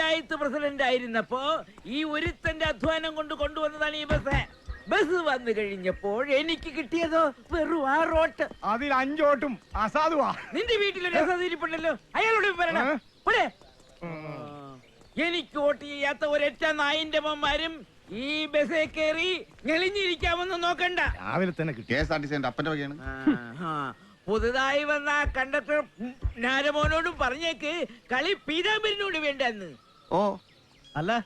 Panchayat president ആയിരുന്നപ്പോ ഈ ഒരുത്തന്റെ അധ്വാനം കൊണ്ട് കൊണ്ടുവന്നതാണ് ഈ ബസ്. ബസ് വന്നു കഴിഞ്ഞപ്പോൾ എനിക്ക് കിട്ടിയതോ വെറും ആ റോട്ട്. അതിൽ അഞ്ചോട്ടും അസാധുവാ. നിന്റെ വീട്ടിലൊരു അസതിരിപ്പുണ്ടല്ലോ അയാളോട് പറയണം. ഏ? പോരെ. എനിക്ക് വോട്ട് ചെയ്യാത്ത ഒരൊറ്റ നായിന്റെ മന്മാരും ഈ ബസ് കയറി ഞെളിഞ്ഞിരിക്കാമെന്ന് നോക്കണ്ട. രാവിലെ തന്നെ കിട്ടി. K S R T C അപ്പന്റെ വകയാണ്. പുതുതായി വന്ന കണ്ടക്ടർ നാരമോനോടും പറഞ്ഞേക്ക് കളി പീതാംബരനോട് വേണ്ടെന്ന്. ഓ. അല്ല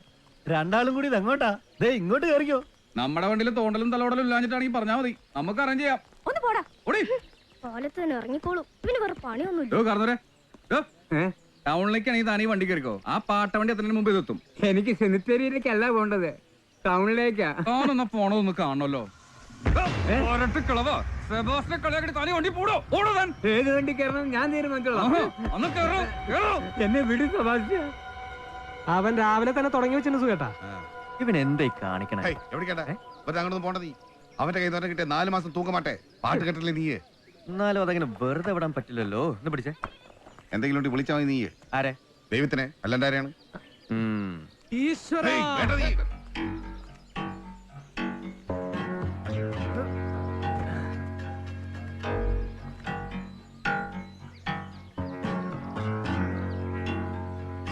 രണ്ടാളും കൂടി ഇത് ദേ ഇങ്ങോട്ട് കയറിക്കോ. നമ്മുടെ വണ്ടിയിൽ തോണ്ടലും തലോടലും ഇല്ലാഞ്ഞിട്ടാണെങ്കിൽ പറഞ്ഞാ മതി. നമുക്ക് അറേഞ്ച് ചെയ്യാം. ഒന്ന് പോടാ. ഓടി. പാലത്ത് തന്നെ ഇറങ്ങിക്കോളും. ഇവന് വേറെ പണിയൊന്നുമില്ല കാർന്നോരെ. ടൗണിലേക്കാണെങ്കിൽ താനീ വണ്ടി കയറിക്കോ. ആ പാട്ട വണ്ടി അതിന് മുമ്പ് ഇതെത്തും. എനിക്ക് സെമിത്തേരിയിലേക്കല്ല പോണ്ടത്. ടൗണിലേക്കാ. താനൊന്ന് പോണതൊന്ന് കാണണല്ലോ കളവാ. സെബാസ്റ്റിനെ കളിയാക്കി താനീ വണ്ടി പോടോ. ഓടോ താൻ. ഏത് വണ്ടി കയറണം? ഞാൻ തീരുമാനിച്ചോളാം. എന്നെ വിടു സഭാഷ്യ അവൻ രാവിലെ തന്നെ തുടങ്ങി വെച്ചു സുഖേട്ടാ ഇവൻ എന്തായി കാണിക്കണേ? ഹേയ്, എവിടേക്കാടാ വെറുതെ അങ്ങോട്ടൊന്നും പോണ്ട നീ അവന്റെ കൈ നിന്ന് കിട്ടിയ നാല് മാസം തൂക്കമാട്ടെ. പാട്ട് കെട്ടില്ലേ നീ എന്നാലും അതങ്ങനെ വെറുതെ വിടാൻ പറ്റില്ലല്ലോ. എന്ന് പിടിച്ചേ. എന്തെങ്കിലും ഉണ്ടെങ്കിൽ വിളിച്ചാൽ മതി നീ ആരെ? ദൈവത്തിനെ അല്ലാണ്ടാരെയാണ്. ഈശ്വര.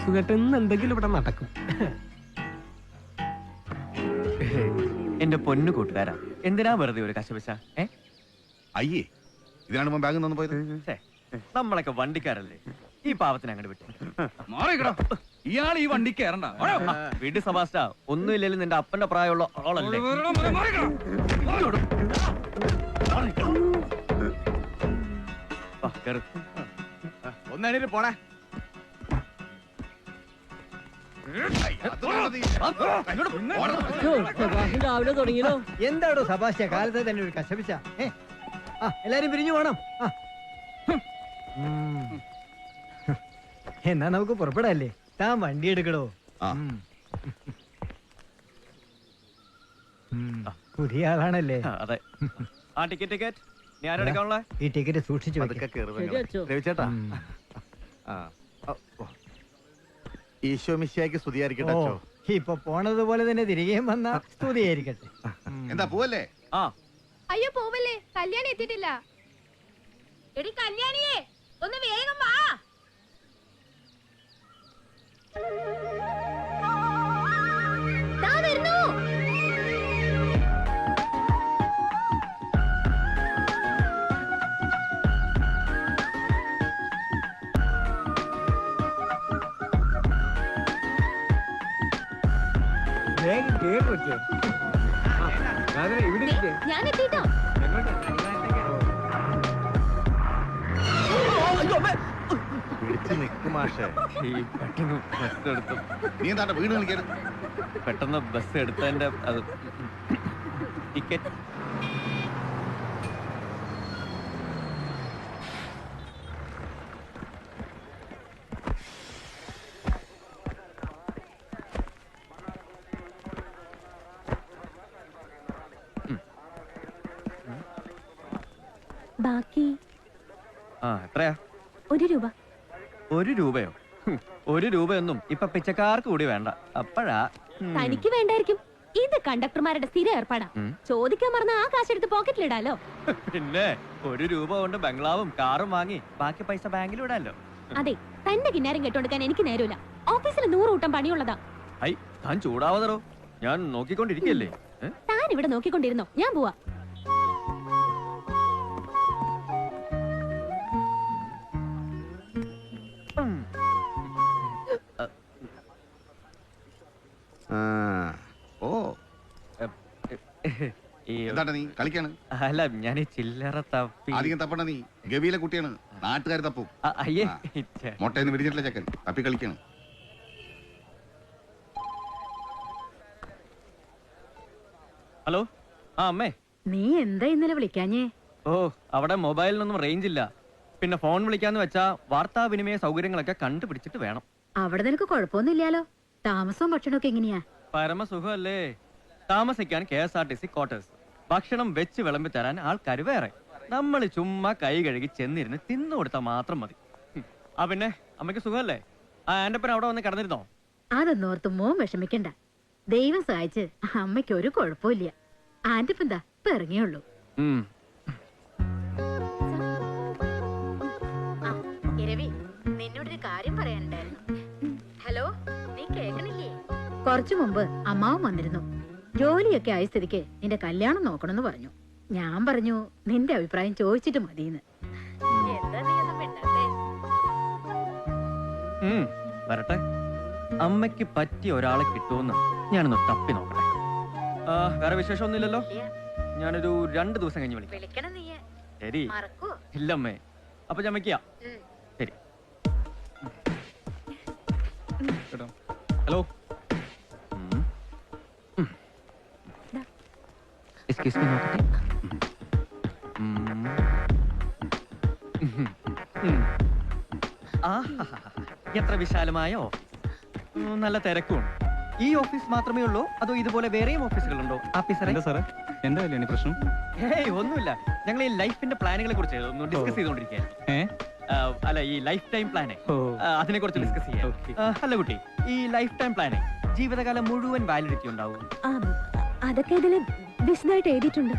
ഹേയ്, വേണ്ട നീ. സുഖേട്ടൻ ഇന്ന് എന്തെങ്കിലും ഇവിടെ നടക്കും എന്റെ പൊന്നു കൂട്ടുകാരാ എന്തിനാ വെറുതെ ഒരു കശപിശ ഏ അയ്യേ ഇതിനാണ് ബാഗ് തന്നു പോയത് ഛേ, നമ്മളൊക്കെ വണ്ടിക്കാരല്ലേ ഈ പാവത്തിന് അങ്ങോട്ട് വിട്ടു മാറിക്കടാ ഇയാൾ ഈ വണ്ടി കയറണ്ട ഓടോ. വീട് സബാസ്റ്റ ഒന്നുമില്ലെങ്കിലും നിന്റെ അപ്പന്റെ പ്രായമുള്ള ആളല്ലേ മാറിക്കടാ, മാറിക്കടാ. വാ, കേറ്. ഒന്നെണീറ്റ് പോണേ രാവിലെ തുടങ്ങിയല്ലോ എന്താടോ സഭാഷ്യ കാലത്തെ തന്നെ ഒരു കശപിച്ച. ആ എല്ലാരും പിരിഞ്ഞു പോണം. എന്നാ നമുക്ക് പുറപ്പെടാല്ലേ? താൻ വണ്ടി എടുക്കടോ. പുതിയ ആളാണല്ലേ? അതെ. ആ ടിക്കറ്റ് ടിക്കറ്റ്. ഞാൻ എടുക്കാനുള്ള ഈ ടിക്കറ്റ് സൂക്ഷിച്ചു ഉം. ആ. ഈശോ മിശിയാക്കി സ്തുതിയായിരിക്കട്ടെ അച്ചോ? ഇപ്പൊ പോണതുപോലെ തന്നെ തിരികെയും വന്ന സ്തുതിയായിരിക്കട്ടെ. എന്താ പോവല്ലേ? ആ. അയ്യോ പോവല്ലേ? കല്യാണി എത്തിയിട്ടില്ല. എടി കല്യാണിയേ ഒന്ന് വേഗം വാ. ഞാൻ എത്തിട്ടോ പിടിച്ചു നിൽക്കും മാഷേ. ഈ പെട്ടെന്ന് ബസ് എടുത്തു. നീ എന്താ വീട് കളിക്കാനും? പെട്ടെന്ന് ബസ് എടുത്തതിന്റെ അത്. ടിക്കറ്റ് ബാക്കി ആ എത്രയാ? ഒരു രൂപ. ഒരു രൂപയോ? ഹും, ഒരു രൂപയൊന്നും ഇപ്പൊ പിച്ചക്കാർക്ക് കൂടി വേണ്ട. അപ്പഴാ ഉം. തനിക്ക് വേണ്ടായിരിക്കും. ഇത് കണ്ടക്ടർമാരുടെ സ്ഥിര ഏർപ്പാടാ. ഉം. ചോദിക്കാൻ മറന്ന ആ കാശെടുത്ത് പോക്കറ്റിലിടാലോ പിന്നെ ഒരു രൂപ കൊണ്ട് ബംഗ്ലാവും കാറും വാങ്ങി ബാക്കി പൈസ ബാങ്കിൽ ഇടാലോ അതെ തന്റെ കിന്നാരം കെട്ടുകൊടുക്കാൻ എനിക്ക് നേരമില്ല. ഓഫീസിൽ നൂറ് കൂട്ടം പണിയുള്ളതാ. ഐ താൻ ചൂടാവതറോ. ഞാൻ നോക്കിക്കൊണ്ടിരിക്കല്ലേ? ഏ? താൻ ഇവിടെ നോക്കിക്കൊണ്ടിരുന്നോ? ഞാൻ പോവാ. എന്താട്ടാ നീ? കളിക്കാണ്? അല്ല ഞാൻ ഈ ചില്ലറ തപ്പി. അധികം തപ്പണ നീ. ഗവിയിലെ കുട്ടിയാണ്. നാട്ടുകാർ തപ്പു. അയ്യേ. ആ. ഛെ. മുട്ടയെന്ന് വിരിഞ്ഞിട്ടില്ല ചെക്കൻ. തപ്പി കളിക്കാണ്. ഹലോ? ആ അമ്മേ. നീ എന്താ ഇന്നലെ വിളിക്കാഞ്ഞേ? ഓ അവിടെ മൊബൈലിനൊന്നും റേഞ്ച് ഇല്ല പിന്നെ ഫോൺ വിളിക്കാന്ന് വെച്ചാ വാർത്താവിനിമയ സൗകര്യങ്ങളൊക്കെ കണ്ടുപിടിച്ചിട്ട് വേണം. അവിടെ നിനക്ക് കുഴപ്പമൊന്നുമില്ലാലോ താമസവും ഭക്ഷണമൊക്കെ എങ്ങനെയാ? പരമസുഖമല്ലേ. താമസിക്കാൻ K S R T C quarters. ഭക്ഷണം വെച്ച് വിളമ്പി തരാൻ ആൾക്കാർ വേറെ. നമ്മൾ ചുമ്മാ കൈ കഴുകി ചെന്നിരുന്ന് തിന്നു കൊടുത്താൽ മാത്രം മതി. ആ പിന്നെ അമ്മയ്ക്ക് സുഖമല്ലേ? ആ എന്റെ അവിടെ വന്ന് കിടന്നിരുന്നോ? അതൊന്നോർത്ത് മോൻ വിഷമിക്കണ്ട. ദൈവം സഹായിച്ച് അമ്മയ്ക്ക് ഒരു കുഴപ്പമില്ല ആന്റിപ്പം എന്താ ഇപ്പൊ ഇറങ്ങിയുള്ളൂ. ഉം. ഇരവി നിന്നോടൊരു കാര്യം പറയാനുണ്ടായിരുന്നു. ഹലോ നീ കേൾക്കണില്ലേ? കുറച്ചു മുമ്പ് അമ്മാവും വന്നിരുന്നു. ജോലിയൊക്കെ ആയ സ്ഥിതിക്ക് നിന്റെ കല്യാണം നോക്കണമെന്ന് പറഞ്ഞു. ഞാൻ പറഞ്ഞു നിന്റെ അഭിപ്രായം ചോദിച്ചിട്ട് മതിയെന്ന്. വരട്ടെ. അമ്മയ്ക്ക് പറ്റിയ ഒരാളെ കിട്ടുമെന്ന് ഞാനൊന്ന് തപ്പി നോക്കട്ടെ. വേറെ വിശേഷമൊന്നുമില്ലല്ലോ. ഞാനൊരു രണ്ട് ദിവസം കഴിഞ്ഞ് വിളിക്കാം. വിളിക്കണം ശരി. മറക്കോ. ഇല്ലമ്മേ അപ്പൊ ഞാൻ വെക്കാം ഉം. ശരി. ഹലോ. എക്സ്ക്യൂസ് മീ നോക്കട്ടെ. എത്ര വിശാലമായ? ഓഫീസ് നല്ല തിരക്കുണ്ട്. ഈ ഓഫീസ് മാത്രമേ ഉള്ളൂ അതോ ഇതുപോലെ വേറെയും ഓഫീസുകളുണ്ടോ? ഓഫീസറെ എന്താ സാറേ? എന്താ കല്യാണി പ്രശ്നം? ഏയ് ഒന്നുമില്ല. ഞങ്ങൾ ഈ ലൈഫിന്റെ പ്ലാനുകളെ കുറിച്ച് ഒന്ന് ഡിസ്കസ് ചെയ്തുകൊണ്ടിരിക്കുകയായിരുന്നു അല്ല ഈ ലൈഫ് ടൈം പ്ലാനെ. അതിനെ കുറിച്ച് ഡിസ്കസ് ചെയ്യാം. അല്ല കുട്ടി ഈ ലൈഫ് ടൈം പ്ലാനെ ജീവിതകാലം മുഴുവൻ വാലിഡിറ്റി ഉണ്ടാവും. അതൊക്കെ വിശദമായിട്ട് എഴുതിയിട്ടുണ്ട്.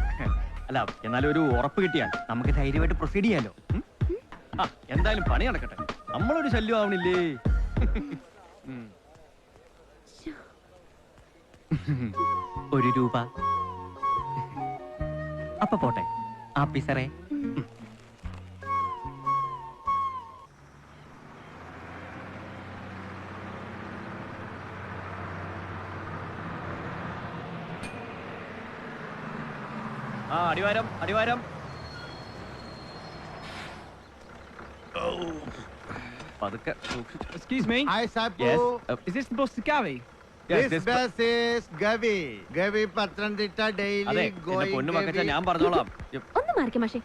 അല്ല എന്നാലും ഒരു ഉറപ്പ് കിട്ടിയാൽ നമുക്ക് ധൈര്യമായിട്ട് പ്രൊസീഡ് ചെയ്യാലോ. ആ എന്തായാലും പണി നടക്കട്ടെ. നമ്മളൊരു ശല്യം ആവണില്ലേ. ഒരു രൂപ. അപ്പൊ പോട്ടെ. ആ ആ അടിവാരം അടിവാരം. പതുക്കെ excuse me hi. Uh, is this bus മക്കച്ച ഞാൻ പറഞ്ഞോളാം. ഒന്ന് മാറിക്ക മാഷേ.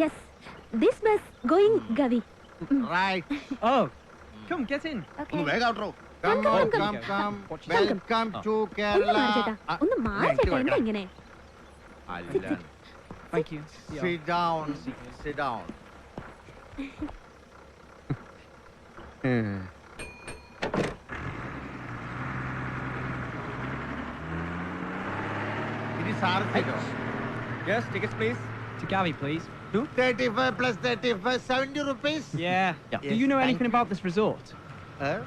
Yes this bus going Gavi right oh come get in ഒന്ന് വേഗം ഔട്ടറോ come come, come come welcome to Kerala ഒന്ന് മാറി ചേട്ടാ എന്താ ഇങ്ങനെ? Thank you sit down sit down ഇത് sir yes tickets please To Gavi, please. 35 plus 35 70 rupees Yeah. Yeah. Do you know Thank anything about this resort? Eh?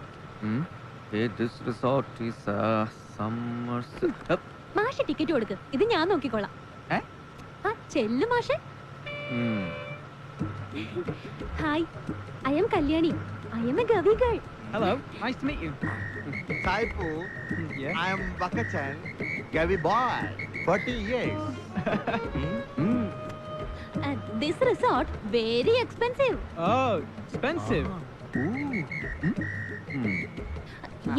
This resort is summers മാഷെ ticket കൊടുക്ക് ഇത് ഞാൻ നോക്കിക്കോളാം ഏ? ആ ചെല്ലു മാഷെ hi I am Kalyani I am a Gavi girl Hello. Nice to meet you. Saipu, Yeah. I am Bakachan, Gavi boy, 40 years. This resort very expensive Oh, expensive.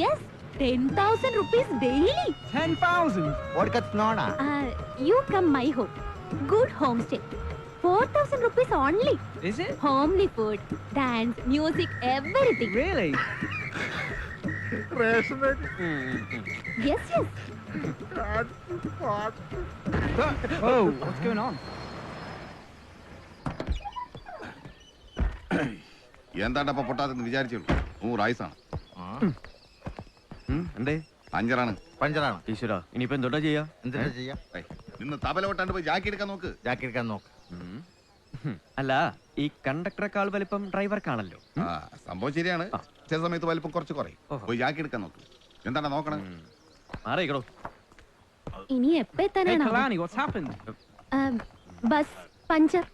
Yes ten thousand rupees daily Ten thousand. What gets Nona? You come my home Good home stay for thousand rupees only Is it? Homely food dance music everything Really? Yes yes Oh, what's going on? എന്താണ്ടപ്പ പൊട്ടാത്തെന്ന് വിചാരിച്ചുള്ളൂ നൂറ് ആയുസാണ് എന്തേ അഞ്ചറാണ് പഞ്ചറാണ് ഈശ്വര ഇനിയിപ്പോ എന്തോട്ടാ ചെയ്യാ എന്തിനാ ചെയ്യാ ഏയ്, നിന്ന് തബല കൊട്ടാണ്ട് പോയി ജാക്കി എടുക്കാൻ നോക്ക്. ജാക്കി എടുക്കാൻ നോക്ക്. അല്ല ഈ കണ്ടക്ടറെക്കാൾ വലിപ്പം ഡ്രൈവർക്കാണല്ലോ. ആ സംഭവം ശരിയാണ്. ചില സമയത്ത് വലിപ്പം കുറച്ച് കുറയും. പോയി ജാക്കി എടുക്കാൻ നോക്ക്. എന്താണ് നോക്കണം? മാറിയിക്കടോ. ഇനി എപ്പോ എത്താനാണോ? Bus puncture?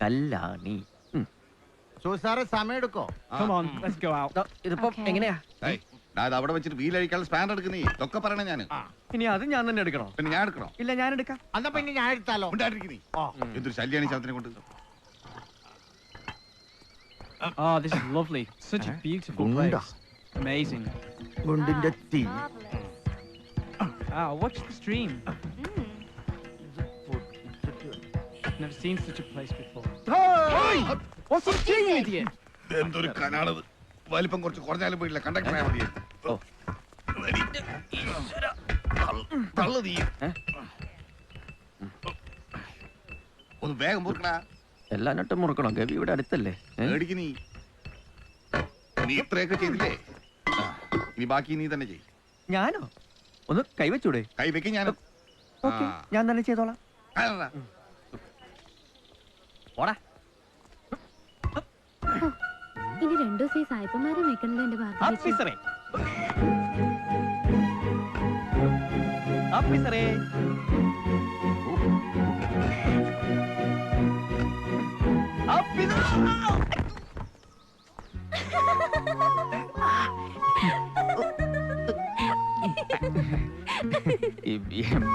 കല്ലാണി. സമയം എടുക്കോ? ഇതിപ്പോ എങ്ങനെയാ? അവിടെ വെച്ചിട്ട് വീലഴിക്കാനുള്ള സ്പാൻ എടുക്കുന്നേ. ഇതൊക്കെ പറയണേ ഞാൻ ഇനി അത് ഞാൻ തന്നെ എടുക്കണോ? പിന്നെ ഞാൻ എടുക്കണോ? ഇല്ല ഞാൻ എടുക്കാം. എന്നാ പിന്നെ ഞാൻ എടുത്താലോ? ഉണ്ടായിരിക്കുന്നേ. എന്തൊരു ശല്യാണ് ശബ്ദത്തിനെ കൊണ്ട്? Oh, this is lovely. Such a beautiful Gunda. place. Amazing. ഗുണ്ടിന്റെ തീ. Ah, watch the stream. Never seen such a place before. What's he doing, idiot? എന്തൊരു കനാളത്? വലിപ്പം കുറച്ച് കുറഞ്ഞാലും പോയില്ല കണ്ടക്ടർ ആയാൽ മതി. തള്ളു നീ? ഒന്ന് വേഗം മുറുക്കണ. എല്ലാ നട്ടും മുറുക്കണം? ഗവി ഇവിടെ അടുത്തല്ലേ? മേടിക്ക് നീ. നീ ഇത്രയൊക്കെ ചെയ്തില്ലേ? നീ ഇനി ബാക്കി നീ തന്നെ ചെയ് ഞാനോ? ഒന്ന് കൈവച്ചൂടെ കൈ വെക്ക് ഞാൻ ഓക്കെ ഞാൻ തന്നെ ചെയ്തോളാം. ഓടാ ഇനി രണ്ടു ദിവസം ഈ സായിപ്പന്മാരെ വെക്കണല്ലോ എന്റെ ഭാഗ്യം ഓഫീസറെ ഓഫീസറെ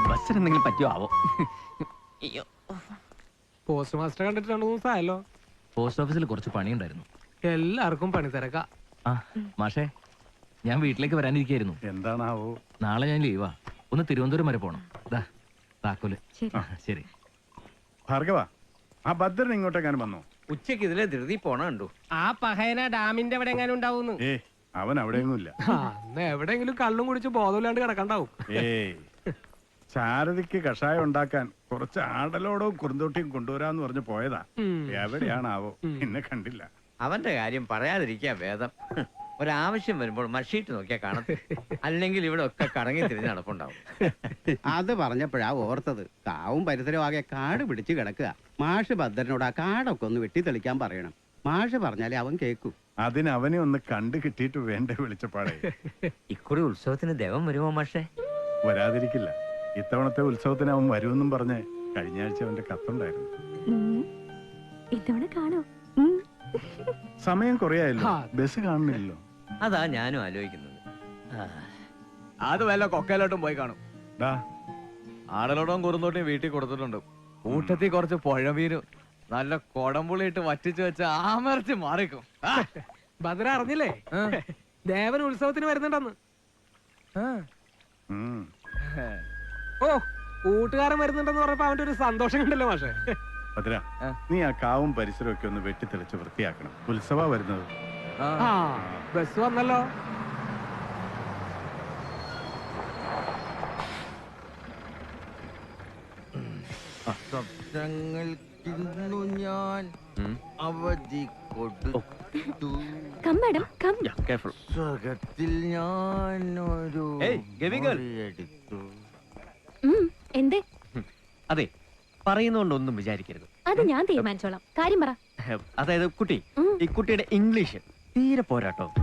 ബസ്സിന് എന്തെങ്കിലും പറ്റിയോ ആവോ? അയ്യോ. പോസ്റ്റ് മാസ്റ്റർ കണ്ടിട്ട് രണ്ടു മൂന്ന് ദിവസമായല്ലോ പോസ്റ്റ് ഓഫീസിൽ കുറച്ച് പണിയുണ്ടായിരുന്നു. എല്ലാവർക്കും പണി തിരക്ക. ആ മാഷേ ഞാൻ വീട്ടിലേക്ക് വരാനിരിക്കായിരുന്നു. എന്താണാവോ? നാളെ ഞാൻ ലീവാ. ഒന്ന് തിരുവനന്തപുരം വരെ പോണം. ദാ താക്കോൽ. ശരി. ആ, ശരി. ഭാർഗവ ആ ഭദ്രൻ ഇങ്ങോട്ടേക്കാൻ വന്നോ? ഉച്ചയ്ക്ക് ഇതിലെ ധൃതി പോണ കണ്ടു. ആ പഹയന ഡാമിന്റെ അവിടെ എങ്ങാനും ഉണ്ടാവുന്നു. ഏ അവൻ അവിടെയൊന്നുമില്ല. അന്ന് എവിടെയെങ്കിലും കള്ളും കുടിച്ച് ബോധമില്ലാണ്ട് കിടക്കണ്ടാവും. ഏയ് ചാരതിക്ക് കഷായം ഉണ്ടാക്കാൻ കുറച്ച് ആടലോടവും കുറുന്തോട്ടിയും കൊണ്ടുവരാന്ന് പറഞ്ഞു പോയതാ. ഉം. എവിടെയാണാവോ? എന്നെ കണ്ടില്ല. അവന്റെ കാര്യം പറയാതിരിക്കാ വേദം ഒരാവശ്യം വരുമ്പോൾ മഷീറ്റ് നോക്കിയാ കാണത്ത് അല്ലെങ്കിൽ ഇവിടെ ഒക്കെ കറങ്ങി തിരിഞ്ഞ് നടപ്പുണ്ടാവും. അത് പറഞ്ഞപ്പോഴാ ഓർത്തത്. കാവും പരിസരവും ആകെ കാട് പിടിച്ച് കിടക്കുക. മാഷ് ഭദ്രനോട് ആ കാടൊക്കെ ഒന്ന് വെട്ടിത്തെളിക്കാൻ പറയണം. മാഷ് പറഞ്ഞാലേ അവൻ കേൾക്കൂ അതിന് അവനെ ഒന്ന് കണ്ടു കിട്ടിയിട്ട് വേണ്ട വിളിച്ചപ്പാടെ. ഇക്കുറി ഉത്സവത്തിന് ദേവം വരുമോ മാഷേ? വരാതിരിക്കില്ല. ഇത്തവണത്തെ ഉത്സവത്തിന് അവൻ വരുമെന്നും പറഞ്ഞ് കഴിഞ്ഞ ആഴ്ച അവന്റെ കത്തുണ്ടായിരുന്നു. ഇത്തവണ കാണോ? സമയം കുറയായല്ലോ. ബസ് കാണുന്നില്ലല്ലോ. അതാ ഞാനും ആലോചിക്കുന്നത്. അത് വല്ല കൊക്കയിലോട്ടും പോയി കാണും. ആടലോട്ടും കുറുന്തോട്ടിയും വീട്ടിൽ കൊടുത്തിട്ടുണ്ട്. കൂട്ടത്തിൽ കുറച്ച് പുഴവീരും നല്ല കൊടംപുളിയിട്ട് വറ്റിച്ചു വെച്ച ആമരച്ച് മാറിക്കും. ഭദ്ര അറിഞ്ഞില്ലേ? ദേവൻ ഉത്സവത്തിന് വരുന്നുണ്ടെന്ന്. ആ. ഓ കൂട്ടുകാരൻ വരുന്നുണ്ടെന്ന് പറഞ്ഞപ്പോ അവന്റെ ഒരു സന്തോഷം കണ്ടല്ലോ മാഷെ. ഭദ്ര നീ ആ കാവും പരിസരവും ഒക്കെ ഒന്ന് വെട്ടിത്തെളിച്ച് വൃത്തിയാക്കണം. ഉത്സവ വരുന്നത്? ബസ് വന്നല്ലോ. ഞാൻ അവധി കൊടുത്തു. Come madam come. കെയർഫുൾ ഞാൻ ഒരു എടുത്തു. എന്തേ? അതെ പറയുന്നോണ്ടൊന്നും വിചാരിക്കരുത്. അത് ഞാൻ തീരുമാനിച്ചോളാം. കാര്യം പറ. അതായത് കുട്ടി ഈ കുട്ടിയുടെ ഇംഗ്ലീഷ് തീരെ പോരാട്ടോ.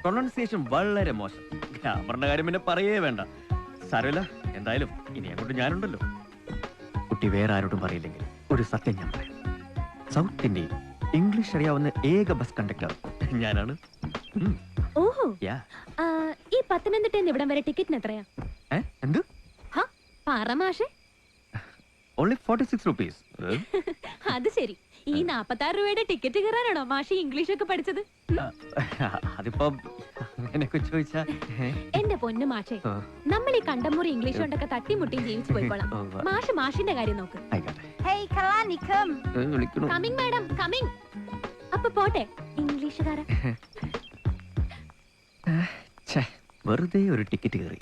പ്രൊണൗൺസിയേഷൻ വളരെ മോശം. ഗ്രാമറിന്റെ കാര്യം പിന്നെ പറയേ വേണ്ട. സരല എന്തായാലും ഇനി അങ്ങോട്ട് ഞാനുണ്ടല്ലോ. കുട്ടി വേറെ ആരോടും പറയില്ലെങ്കിൽ ഒരു സത്യം ഞാൻ പറയാം. സൗത്ത് ഇന്ത്യയിൽ ഇംഗ്ലീഷ് അറിയാവുന്ന ഏക ബസ് കണ്ടക്ടർ ഞാനാണ്. ഓഹോ. ഈ പത്തനംതിട്ട ഇവിടം വരെ ടിക്കറ്റിന് എത്രയാ? എന്ത്? പറ മാഷെ. ഓൺലി ഫോർട്ടി സിക്സ് റുപ്പീസ് അത് ശരി. ഈ നാപ്പത്താറ് രൂപയുടെ ടിക്കറ്റ് കയറാനാണോ മാഷി ഇംഗ്ലീഷ് ഒക്കെ പഠിച്ചത്? അതിപ്പോ അങ്ങനെയൊക്കെ ചോദിച്ചാ എന്റെ പൊന്നു മാഷേ നമ്മൾ ഈ കണ്ടമുറി ഇംഗ്ലീഷ് കൊണ്ടൊക്കെ തട്ടിമുട്ടിയും ജീവിച്ചു പോയിക്കോളാം. മാഷ് മാഷിന്റെ കാര്യം നോക്ക്. ആയിക്കോട്ടെ. ഹേയ് കലാനി കം ഏ, വിളിക്കണു? കമിങ് മാഡം കമ്മിങ് അപ്പൊ പോട്ടെ ഇംഗ്ലീഷുകാരൻ വെറുതെ ഒരു ടിക്കറ്റ് കയറി.